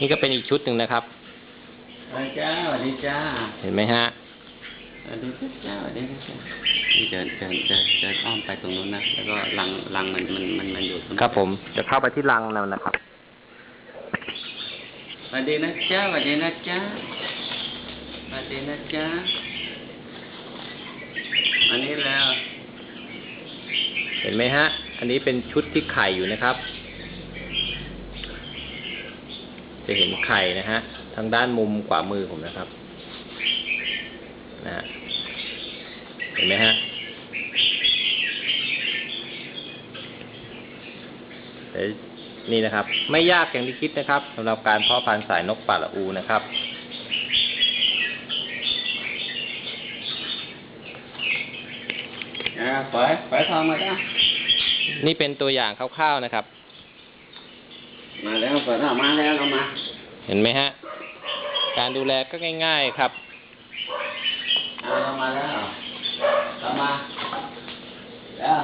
นี่ก็เป็นอีกชุดหนึ่งนะครับสวัสดีจ้าสวัสดีจ้า เห็นไหมฮะสวัสดีจ้าสวัสดีจ้านี่เดินเดินเดินเดินอ้อมไปตรงนู้นนะ แล้วก็ลังลังมันมันมันมันอยู่ตรงนั้นครับผม จะเข้าไปที่รังนั่นนะครับสวัสดีนะจ้าสวัสดีนะจ้าสวัสดีนะจ้าอันนี้แล้ว เห็นไหมฮะ อันนี้เป็นชุดที่ไข่อยู่นะครับ จะเห็นไข่นะฮะ ทางด้านมุมขวามือผมนะครับนะฮะเห็นไหมฮะเดี๋ยวนี่นะครับ ไม่ยากอย่างที่คิดนะครับสำหรับการเพาะพันธุ์สายนกป่าละอูนะครับอ่าปล่อยปล่อยทองมาจ้านี่เป็นตัวอย่างคร่าวๆนะครับ มาแล้วปล่อยทองมาแล้วเรามา เห็นไหมฮะ การดูแลก็ง่าย ๆครับเอาเรามาแล้วเรามาแล้ว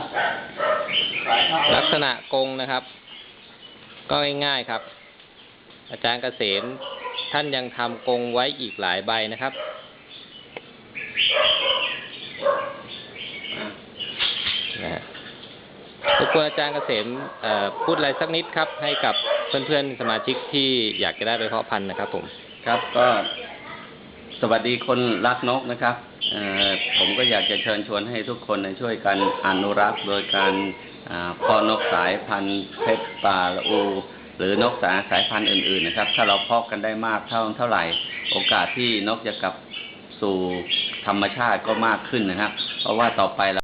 ปล่อยทองลักษณะกรงนะครับ ก็ง่ายๆครับ อาจารย์เกษมท่านยังทำกรงไว้อีกหลายใบนะครับอะนะฮะรบกวนอาจารย์เกษมเอ่อพูดอะไรสักนิดครับให้กับ เพื่อนๆ สมาชิกที่อยากจะได้ไปเพาะพันธุ์นะครับ ผม ครับก็สวัสดีคนรักนกนะครับผมก็อยากจะเชิญชวนให้ทุกคนช่วยกันอนุรักษ์ โดยการเพาะนกสายพันธุ์เพชรป่าละอูหรือนกสายสายพันธุ์อื่นๆนะครับ ถ้าเราเพาะกันได้มากเท่าเท่าไหร่ โอกาสที่นกจะกลับสู่ธรรมชาติก็มากขึ้นนะครับ เพราะว่าต่อไปเรา